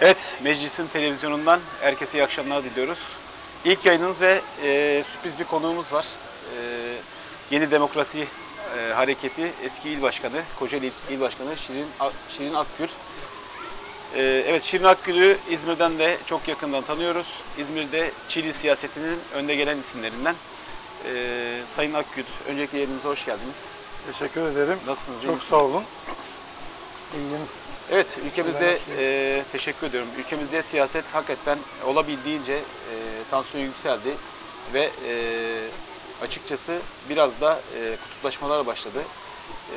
Evet, meclisin televizyonundan herkese iyi akşamlar diliyoruz. İlk yayınımız ve e, sürpriz bir konuğumuz var. E, Yeni Demokrasi e, Hareketi eski il başkanı, Kocaeli İl- Başkanı Şirin, Şirin Akgül. E, evet, Şirin Akgül'ü İzmir'den de çok yakından tanıyoruz. İzmir'de Çili siyasetinin önde gelen isimlerinden. E, Sayın Akgül, öncelikle yerinize hoş geldiniz. Teşekkür ederim. Nasılsınız, Çok sağ olun. İyiyim. Evet, ülkemizde e, teşekkür ediyorum. Ülkemizde siyaset hakikaten olabildiğince e, tansiyon yükseldi ve e, açıkçası biraz da e, kutuplaşmalar başladı.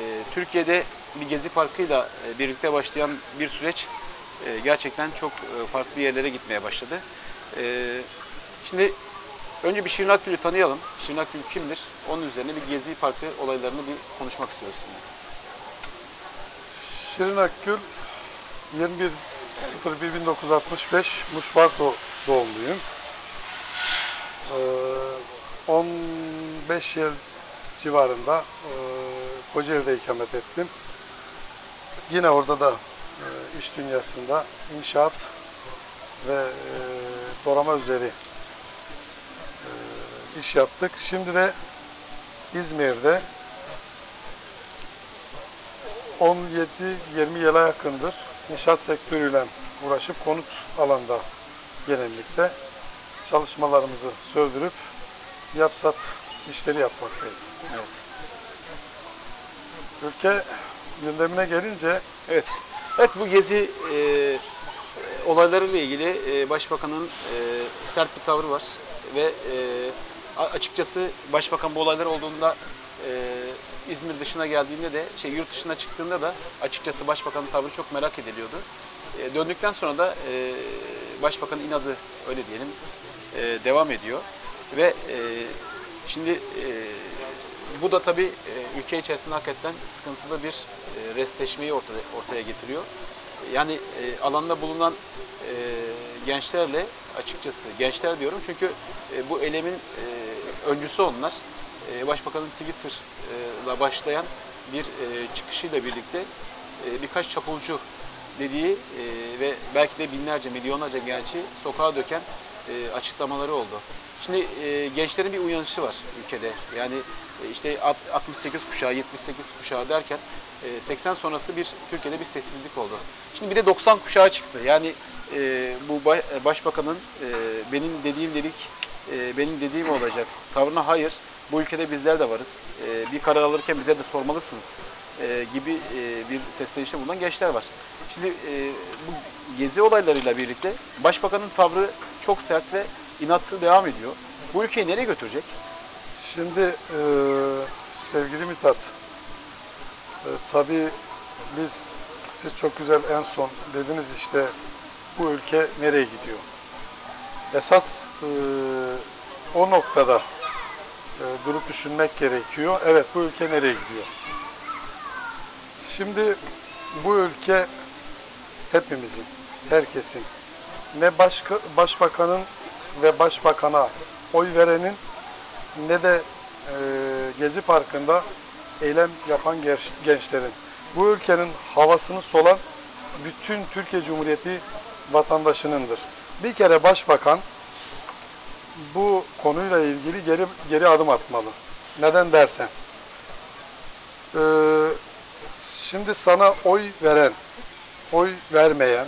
E, Türkiye'de bir gezi parkıyla e, birlikte başlayan bir süreç e, gerçekten çok e, farklı yerlere gitmeye başladı. E, şimdi önce bir Şirin Akgül'ü tanıyalım. Şirin Akgül kimdir? Onun üzerine bir gezi parkı olaylarını bir konuşmak istiyoruz sizinle. Şirin Akgül 21.01.1965 Muşvarto doğumluyum. Ee, 15 yıl civarında e, Kocaeli'de ikamet ettim. Yine orada da e, iş dünyasında inşaat ve e, doğrama üzeri e, iş yaptık. Şimdi de İzmir'de 17-20 yıla yakındır inşaat sektörüyle uğraşıp konut alanda genellikle çalışmalarımızı sürdürüp yapsat işleri yapmaktayız. Evet. Ülke gündemine gelince Evet. Evet bu gezi e, olaylarıyla ilgili e, Başbakan'ın e, sert bir tavrı var ve e, açıkçası Başbakan bu olaylar olduğunda e, İzmir dışına geldiğinde de şey yurt dışına çıktığında da açıkçası Başbakan'ın tavrı çok merak ediliyordu. E, döndükten sonra da e, Başbakan'ın inadı öyle diyelim e, devam ediyor ve e, şimdi e, bu da tabii e, ülke içerisinde hakikaten sıkıntılı bir e, restleşmeyi ortaya, ortaya getiriyor. Yani e, alanda bulunan e, gençlerle açıkçası gençler diyorum çünkü e, bu eylemin e, öncüsü onlar. E, Başbakanın Twitter'la başlayan bir e, çıkışıyla birlikte e, birkaç çapulcu dediği e, ve belki de binlerce, milyonlarca genci sokağa döken e, açıklamaları oldu. Şimdi e, gençlerin bir uyanışı var ülkede. Yani e, işte alt- 68 kuşağı, 78 kuşağı derken e, 80 sonrası bir Türkiye'de bir sessizlik oldu. Şimdi bir de 90 kuşağı çıktı. Yani e, bu ba- e, başbakanın e, benim dediğim dedik, e, benim dediğim olacak tavrına hayır. Bu ülkede bizler de varız. E, bir karar alırken bize de sormalısınız e, gibi e, bir seslenişte bulunan gençler var. Şimdi e, bu gezi olaylarıyla birlikte başbakanın tavrı çok sert ve inatlı devam ediyor. Bu ülkeyi nereye götürecek? Şimdi e, sevgili Mithat, e, tabii biz, siz çok güzel en son dediniz işte bu ülke nereye gidiyor? Esas e, o noktada e, durup düşünmek gerekiyor. Evet bu ülke nereye gidiyor? Şimdi bu ülke hepimizin, herkesin, ne başka, başbakanın ve başbakana oy verenin ne de e, Gezi Parkı'nda eylem yapan genç- gençlerin. Bu ülkenin havasını solan bütün Türkiye Cumhuriyeti vatandaşınındır. Bir kere başbakan bu konuyla ilgili geri, geri adım atmalı. Neden dersen. e, şimdi sana oy veren, oy vermeyen,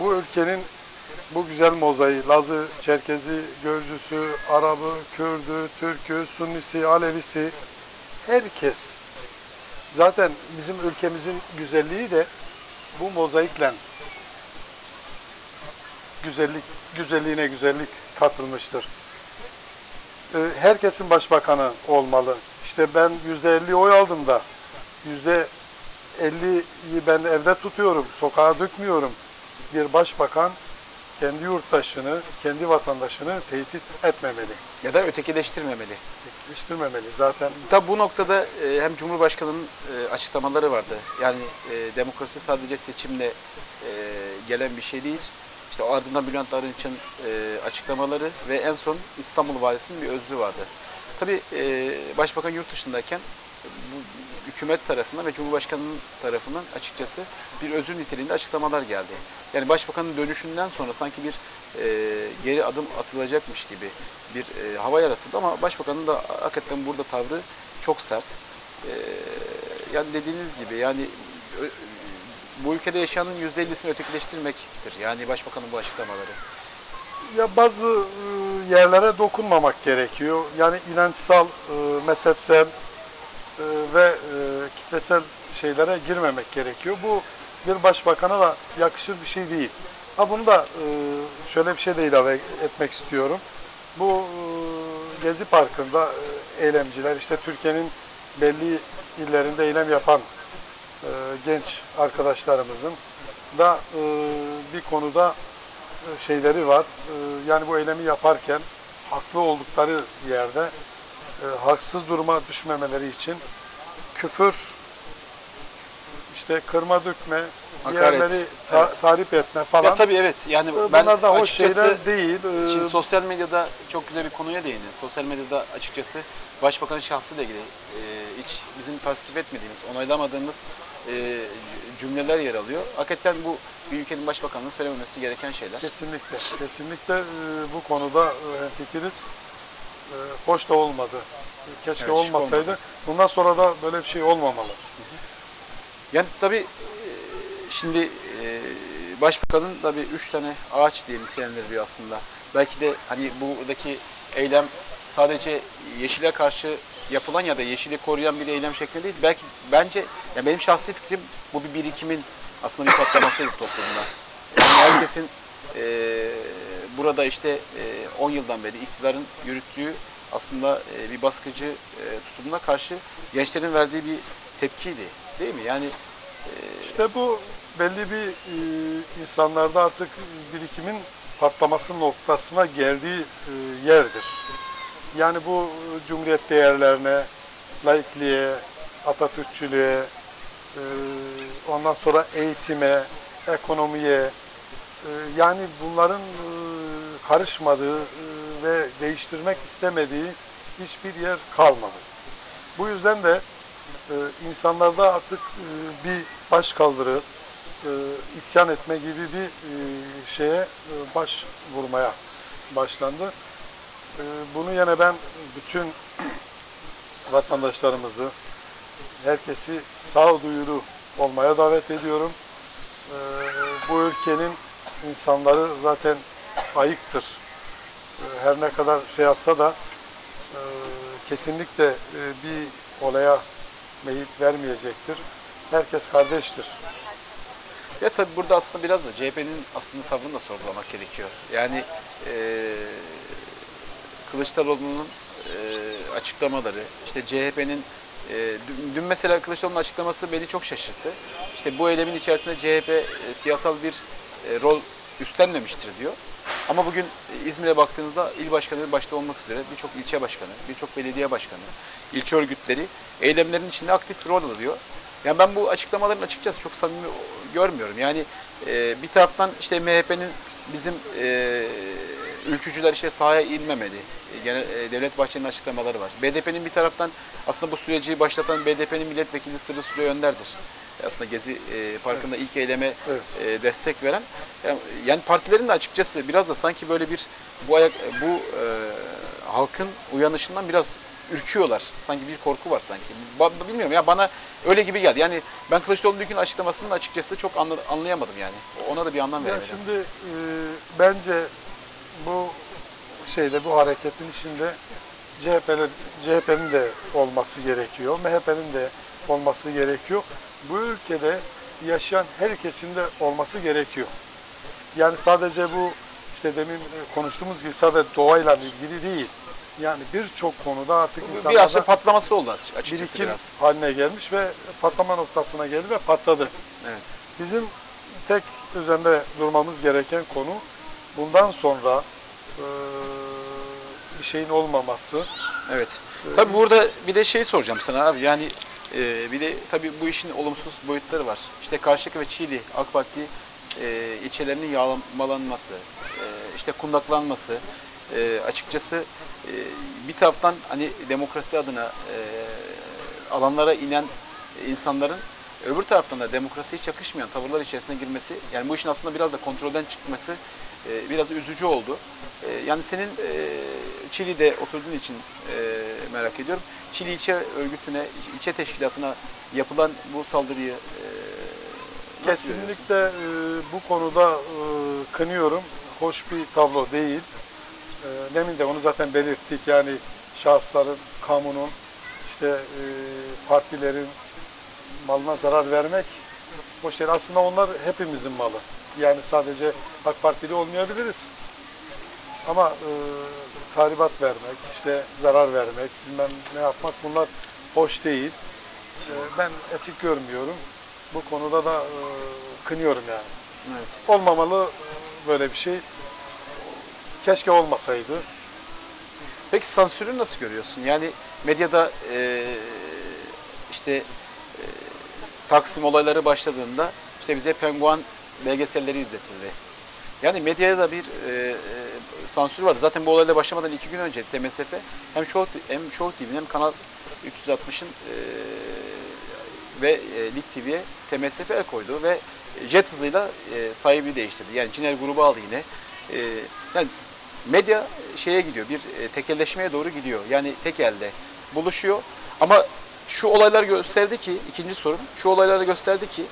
bu ülkenin bu güzel mozaiği, Lazı, Çerkezi, Gürcüsü, Arabı, Kürdü, Türkü, Sunnisi, Alevisi, herkes. Zaten bizim ülkemizin güzelliği de bu mozaikle güzellik, güzelliğine güzellik katılmıştır. Ee, Herkesin başbakanı olmalı. İşte ben yüzde elli oy aldım da yüzde elliyi ben evde tutuyorum, sokağa dökmüyorum. Bir başbakan kendi yurttaşını, kendi vatandaşını tehdit etmemeli, Ya da ötekileştirmemeli. tehditleştirmemeli. Zaten Tabi bu noktada e, hem Cumhurbaşkanı'nın e, açıklamaları vardı. Yani e, demokrasi sadece seçimle e, gelen bir şey değil. İşte ardından Bülent Arınç'ın e, açıklamaları ve en son İstanbul Valisi'nin bir özrü vardı. Tabi Başbakan yurt dışındayken bu hükümet tarafından ve Cumhurbaşkanı'nın tarafından açıkçası bir özür niteliğinde açıklamalar geldi. Yani Başbakanın dönüşünden sonra sanki bir e, geri adım atılacakmış gibi bir e, hava yaratıldı ama Başbakanın da hakikaten burada tavrı çok sert. E, yani dediğiniz gibi yani bu ülkede yaşayanın %50'sini ötekileştirmektir. Yani Başbakanın bu açıklamaları. Ya bazı e, yerlere dokunmamak gerekiyor. Yani inançsal, e, mezhepsel e, ve kitlesel şeylere girmemek gerekiyor. Bu bir başbakana da yakışır bir şey değil. Ha bunu da şöyle bir şey de ilave etmek istiyorum. Bu Gezi Parkı'nda eylemciler işte Türkiye'nin belli illerinde eylem yapan e, genç arkadaşlarımızın da e, bir konuda e, şeyleri var. E, Yani bu eylemi yaparken haklı oldukları yerde e, haksız duruma düşmemeleri için küfür, işte kırma dökme, Hakaret, diğerleri ta- evet. tarif etme falan. Ya tabii evet yani ben Bunlar da hoş şeyler değil. Şimdi sosyal medyada çok güzel bir konuya değindiniz. Sosyal medyada açıkçası Başbakanın şahsıyla ilgili e, hiç bizim tasvip etmediğimiz, onaylamadığımız e, cümleler yer alıyor. Hakikaten bu bir ülkenin başbakanının söylememesi gereken şeyler. Kesinlikle, kesinlikle e, bu konuda e, hemfikiriz. E, hoş da olmadı. Keşke Evet, olmasaydı. olmadı. Bundan sonra da böyle bir şey olmamalı. Yani tabii e, şimdi e, başbakanın tabii üç tane ağaç diye nitelendiriliyor aslında. Belki de hani buradaki eylem sadece yeşile karşı yapılan ya da yeşili koruyan bir eylem şeklinde değil. Belki bence ya benim şahsi fikrim bu bir birikimin aslında bir patlamasıydı toplumda. Yani herkesin e, burada işte e, 10 yıldan beri iktidarın yürüttüğü aslında e, bir baskıcı e, tutumuna karşı gençlerin verdiği bir tepkiydi. Değil mi? Yani İşte bu belli bir e, insanlarda artık birikimin patlaması noktasına geldiği e, yerdir. Yani bu cumhuriyet değerlerine, laikliğe, Atatürkçülüğe, e, ondan sonra eğitime, ekonomiye, e, yani bunların e, karışmadığı ve değiştirmek istemediği hiçbir yer kalmadı. Bu yüzden de insanlarda artık bir baş kaldırı, isyan etme gibi bir şeye baş vurmaya başlandı. E, bunu yine ben bütün vatandaşlarımızı, herkesi sağduyulu olmaya davet ediyorum. E, bu ülkenin insanları zaten ayıktır. E, her ne kadar şey yapsa da e, kesinlikle e, bir olaya meyil vermeyecektir. Herkes kardeştir. Ya tabii burada aslında biraz da CHP'nin aslında tavrını da sorgulamak gerekiyor. Yani eee Kılıçdaroğlu'nun eee, açıklamaları, işte CHP'nin eee, dün, dün mesela Kılıçdaroğlu'nun açıklaması beni çok şaşırttı. İşte bu eylemin içerisinde CHP e, siyasal bir e, rol üstlenmemiştir diyor. Ama bugün e, İzmir'e baktığınızda il başkanı başta olmak üzere birçok ilçe başkanı, birçok belediye başkanı, ilçe örgütleri eylemlerin içinde aktif rol alıyor. Yani ben bu açıklamaların açıkçası çok samimi görmüyorum. Yani e, bir taraftan işte MHP'nin bizim e, ülkücüler işte sahaya inmemeli. E, Gene e, Devlet Bahçeli'nin açıklamaları var. BDP'nin bir taraftan aslında bu süreci başlatan BDP'nin milletvekili Sırrı Süreyya Önder'dir. E, Aslında Gezi e, Parkı'nda ilk eyleme Evet. e, destek veren. Yani, yani partilerin de açıkçası biraz da sanki böyle bir bu ayak bu e, halkın uyanışından biraz ürküyorlar. Sanki bir korku var sanki. Ba- bilmiyorum ya bana öyle gibi geldi. Yani ben Kılıçdaroğlu'nun açıklamasını açıkçası çok anla- anlayamadım yani. Ona da bir anlam Ya veremedim. şimdi e, bence bu şeyde bu hareketin içinde CHP'nin CHP'nin de olması gerekiyor. MHP'nin de olması gerekiyor. Bu ülkede yaşayan herkesin de olması gerekiyor. Yani sadece bu işte demin konuştuğumuz gibi sadece doğayla ilgili değil. Yani birçok konuda artık Bir insanlarda aslında patlaması oldu açıkçası birikim biraz. haline gelmiş ve patlama noktasına geldi ve patladı. Evet. Bizim tek üzerinde durmamız gereken konu bundan sonra eee, bir şeyin olmaması. Evet. Tabii burada bir de şey soracağım sana abi. Yani e, bir de tabii bu işin olumsuz boyutları var. İşte Karşıyaka ve Çiğli AK Parti e, ilçelerinin yağmalanması, e, işte kundaklanması, e, açıkçası e, bir taraftan hani demokrasi adına e, alanlara inen insanların öbür taraftan da demokrasiye hiç yakışmayan tavırlar içerisine girmesi, yani bu işin aslında biraz da kontrolden çıkması e, biraz üzücü oldu. E, yani senin e, Çili'de oturduğun için e, merak ediyorum. Çili ilçe örgütüne, ilçe teşkilatına yapılan bu saldırıyı e? Kesinlikle e, bu konuda e, kınıyorum. Hoş bir tablo değil. E, demin de onu zaten belirttik. Yani şahısların, kamunun, işte e, partilerin malına zarar vermek hoş değil. Aslında onlar hepimizin malı. Yani sadece AK Partili olmayabiliriz. Ama e, tahribat vermek, işte zarar vermek, bilmem ne yapmak bunlar hoş değil. E, ben etik görmüyorum. Bu konuda da e, kınıyorum yani. Evet. Olmamalı böyle bir şey. Keşke olmasaydı. Peki sansürü nasıl görüyorsun? Yani medyada e, işte e, Taksim olayları başladığında işte bize penguen belgeselleri izletildi. Yani medyada da bir e, e, sansür var. Zaten bu olayla başlamadan iki gün önce TMSF hem Show, hem Show TV'nin hem Kanal 360'ın e, ve e, Lig TV'ye TMSF el koydu ve jet hızıyla e, sahibi değiştirdi. Yani Ciner grubu aldı yine. E, yani medya şeye gidiyor, bir e, tekelleşmeye doğru gidiyor. Yani tek elde buluşuyor. Ama şu olaylar gösterdi ki, ikinci sorum, şu olaylar gösterdi ki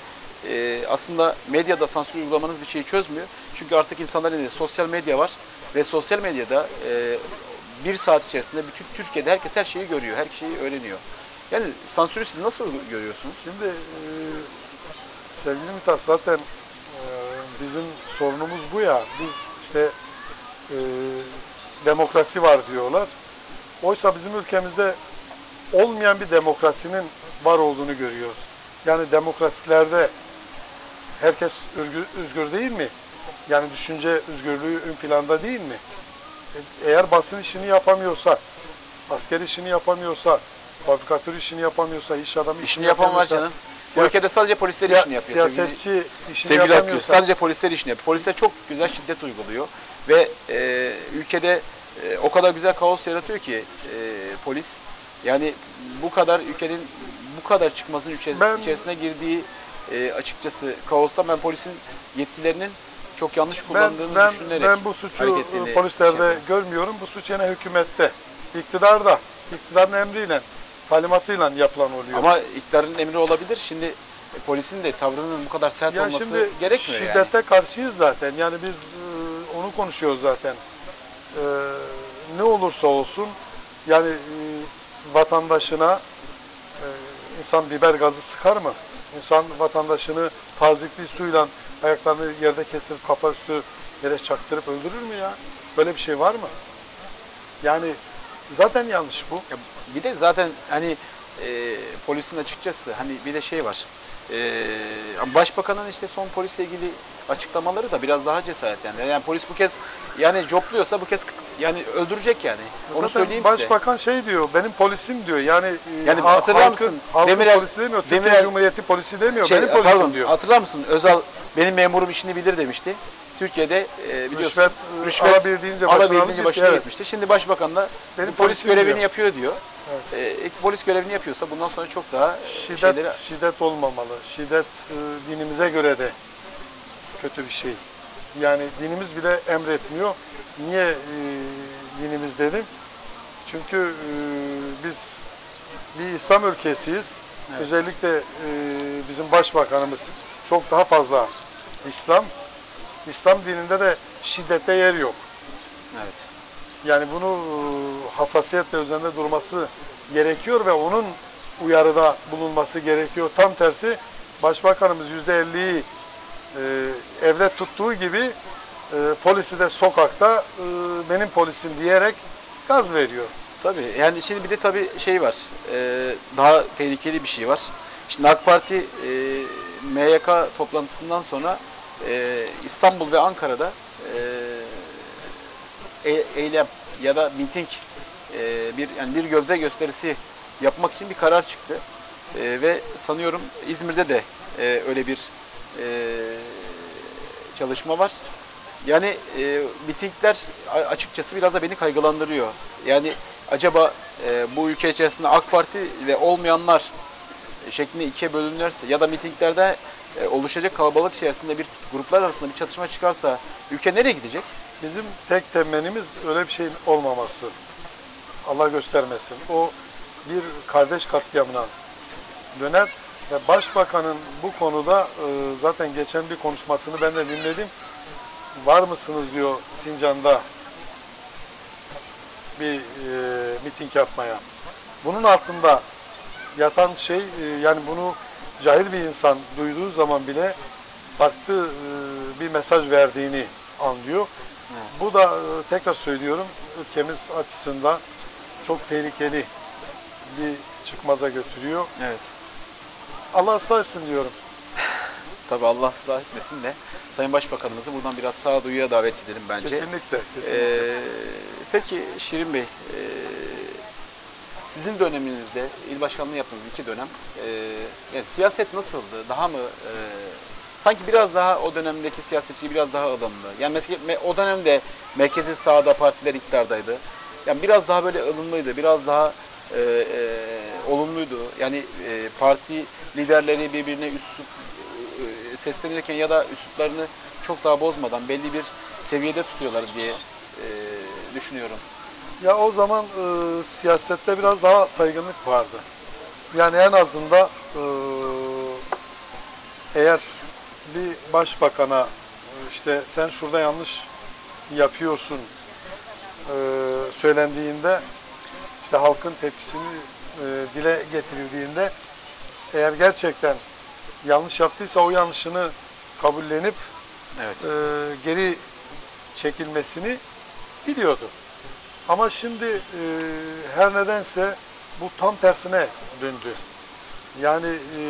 e, aslında medyada sansür uygulamanız bir şeyi çözmüyor. Çünkü artık insanların elinde sosyal medya var ve sosyal medyada e, bir saat içerisinde bütün Türkiye'de herkes her şeyi görüyor, her şeyi öğreniyor. Yani sansürü siz nasıl görüyorsunuz? Şimdi e, sevgili Mithat zaten e, bizim sorunumuz bu ya. Biz işte e, demokrasi var diyorlar. Oysa bizim ülkemizde olmayan bir demokrasinin var olduğunu görüyoruz. Yani demokrasilerde herkes özgür, özgür değil mi? Yani düşünce özgürlüğü ön planda değil mi? Eğer basın işini yapamıyorsa, asker işini yapamıyorsa, fabrikatör işini yapamıyorsa, iş adamı işini, İşini yapamıyorsa, canım. Bu ülkede sadece polisler siya- işini yapıyor. sevgili- Siyasetçi işini Sevgili yapamıyorsa, sadece polisler işini yapıyor. Polisler çok güzel şiddet uyguluyor ve e, ülkede e, o kadar güzel kaos yaratıyor ki e, polis. Yani bu kadar ülkenin bu kadar çıkmasının içe- Ben- içerisine girdiği e, açıkçası kaosta ben polisin yetkilerinin çok yanlış ben, kullandığını ben, düşünerek ben bu suçu şey polislerde yapıyorum. görmüyorum. Bu suç yine hükümette, iktidarda, iktidarın emriyle, talimatıyla yapılan oluyor. Ama iktidarın emri olabilir. Şimdi e, polisin de tavrının bu kadar sert ya olması şimdi gerekmiyor yani. şiddete karşıyız zaten. Yani biz e, onu konuşuyoruz zaten. E, ne olursa olsun yani e, vatandaşına e, insan biber gazı sıkar mı? İnsan vatandaşını tazikli suyla ayaklarını yerde kestirip kafa üstü yere çaktırıp öldürür mü ya? Böyle bir şey var mı? Yani zaten yanlış bu. Ya bir de zaten hani e, polisin açıkçası hani bir de şey var. E, başbakanın işte son polisle ilgili açıklamaları da biraz daha cesaretlendi. Yani polis bu kez yani copluyorsa bu kez yani öldürecek yani. Onu Zaten söyleyeyim size. Başbakan şey diyor, benim polisim diyor. Yani, e, Yani ha- hatırlar halkın, mısın? halkın Demirel- polisi demiyor, Türkiye Demirel- Cumhuriyeti polisi demiyor, Şey, benim polisim pardon, diyor. Hatırlar mısın? Özal benim memurum işini bilir demişti. Türkiye'de e, biliyorsun Rüşvet, e, alabildiğince başına alabildiğince başına gitti, evet. gitmişti. Şimdi başbakan da Benim polis görevini diyor. yapıyor diyor. Evet. E, polis görevini yapıyorsa bundan sonra çok daha Şiddet, şeyleri şiddet olmamalı. Şiddet e, dinimize göre de kötü bir şey. Yani dinimiz bile emretmiyor. Niye e, dinimiz dedim? Çünkü e, biz bir İslam ülkesiyiz. Evet. Özellikle e, bizim başbakanımız çok daha fazla İslam. İslam dininde de şiddete yer yok. evet. Yani bunu e, hassasiyetle üzerinde durması gerekiyor ve onun uyarıda bulunması gerekiyor. Tam tersi başbakanımız %50'yi e, evde tuttuğu gibi e, polisi de sokakta e, benim polisim diyerek gaz veriyor. Tabii yani şimdi bir de tabii şey var. e, daha tehlikeli bir şey var. Şimdi AK Parti e, MYK toplantısından sonra İstanbul ve Ankara'da e, e- eylem ya da miting bir yani bir gövde gösterisi yapmak için bir karar çıktı. E, ve sanıyorum İzmir'de de e, öyle bir e, çalışma var. Yani e, mitingler açıkçası biraz da beni kaygılandırıyor. Yani acaba e, bu ülke içerisinde AK Parti ve olmayanlar şeklinde ikiye bölünürse ya da mitinglerde e, oluşacak kalabalık içerisinde bir gruplar arasında bir çatışma çıkarsa ülke nereye gidecek? Bizim tek temennimiz öyle bir şeyin olmaması. Allah göstermesin. O bir kardeş katliamına döner ve başbakanın bu konuda e, zaten geçen bir konuşmasını ben de dinledim. Var mısınız diyor Sincan'da bir e, miting yapmaya. Bunun altında yatan şey e, yani bunu cahil bir insan duyduğu zaman bile farklı e, bir mesaj verdiğini anlıyor. Bu da e, tekrar söylüyorum ülkemiz açısından çok tehlikeli bir çıkmaza götürüyor. Evet. Allah ıslah etsin diyorum. Tabii Allah ıslah etmesin de Sayın Başbakanımızı buradan biraz sağduyuya davet edelim bence. Kesinlikle. kesinlikle. Ee, peki Şirin Bey, e, sizin döneminizde il başkanlığı yaptığınız iki dönem, e, yani siyaset nasıldı? Daha mı e, sanki biraz daha o dönemdeki siyasetçi biraz daha ılımlı. Yani mesela me- o dönemde merkezi sağda partiler iktidardaydı. Yani biraz daha böyle ılımlıydı, biraz daha e, e, olumluydu. Yani e, parti liderleri birbirine üslup e, seslenirken ya da üsluplarını çok daha bozmadan belli bir seviyede tutuyorlar diye e, düşünüyorum. Ya o zaman e, siyasette biraz daha saygınlık vardı. Yani en azından e, eğer bir başbakana e, işte sen şurada yanlış yapıyorsun e, söylendiğinde işte halkın tepkisini e, dile getirildiğinde eğer gerçekten yanlış yaptıysa o yanlışını kabullenip Evet. e, geri çekilmesini biliyordu. Ama şimdi e, her nedense bu tam tersine döndü. Yani e,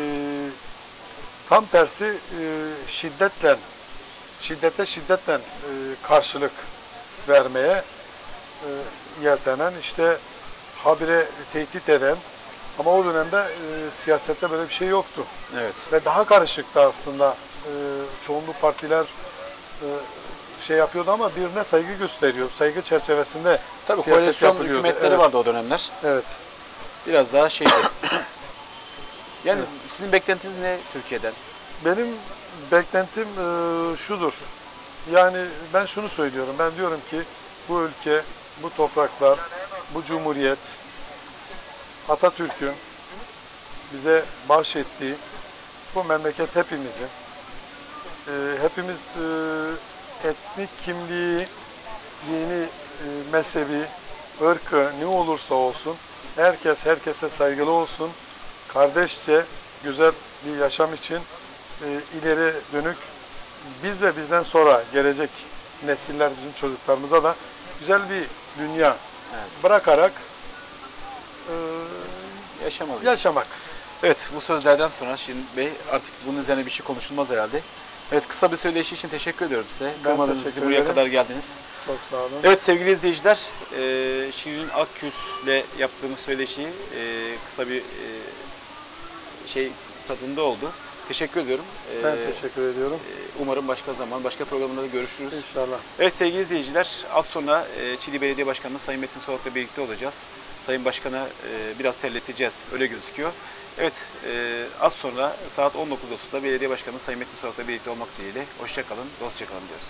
tam tersi e, şiddetle, şiddete şiddetle e, karşılık vermeye e, yeltenen, işte habire tehdit eden ama o dönemde e, siyasette böyle bir şey yoktu Evet. ve daha karışıktı aslında. Ee, çoğunluk partiler e, şey yapıyordu ama birine saygı gösteriyor. Saygı çerçevesinde Tabii siyaset koalisyon yapılıyordu. hükümetleri evet, vardı o dönemler. Evet. Biraz daha şeydi. yani sizin beklentiniz ne Türkiye'den? Benim beklentim e, şudur. Yani ben şunu söylüyorum. Ben diyorum ki bu ülke, bu topraklar, bu cumhuriyet Atatürk'ün bize bahşettiği bu memleket hepimizin. E, hepimiz e, etnik kimliği, dini, e, mezhebi, ırkı ne olursa olsun herkes herkese saygılı olsun. Kardeşçe güzel bir yaşam için e, ileri dönük biz ve bizden sonra gelecek nesiller bizim çocuklarımıza da güzel bir dünya Evet. bırakarak e, Yaşamalıyız. yaşamak. Evet bu sözlerden sonra Şirin Bey artık bunun üzerine bir şey konuşulmaz herhalde. Evet kısa bir söyleşi için teşekkür ediyorum size. Ben Kırmadınız bizi teşekkür buraya ederim. kadar geldiniz. Çok sağ olun. Evet sevgili izleyiciler, e, Şirin Akgül'le yaptığımız söyleşi e, kısa bir e, şey tadında oldu. Teşekkür ediyorum. Ben teşekkür ediyorum. e, Umarım başka zaman, başka programda da görüşürüz. İnşallah. Evet sevgili izleyiciler, az sonra e, Çili Belediye Başkanı Sayın Metin Solak'la birlikte olacağız. Sayın Başkan'a e, biraz terleteceğiz, öyle gözüküyor. Evet, az sonra saat 19.30'da Belediye Başkanı Sayın Metin Solak'la birlikte olmak dileğiyle. Hoşçakalın, dostça kalın diyoruz.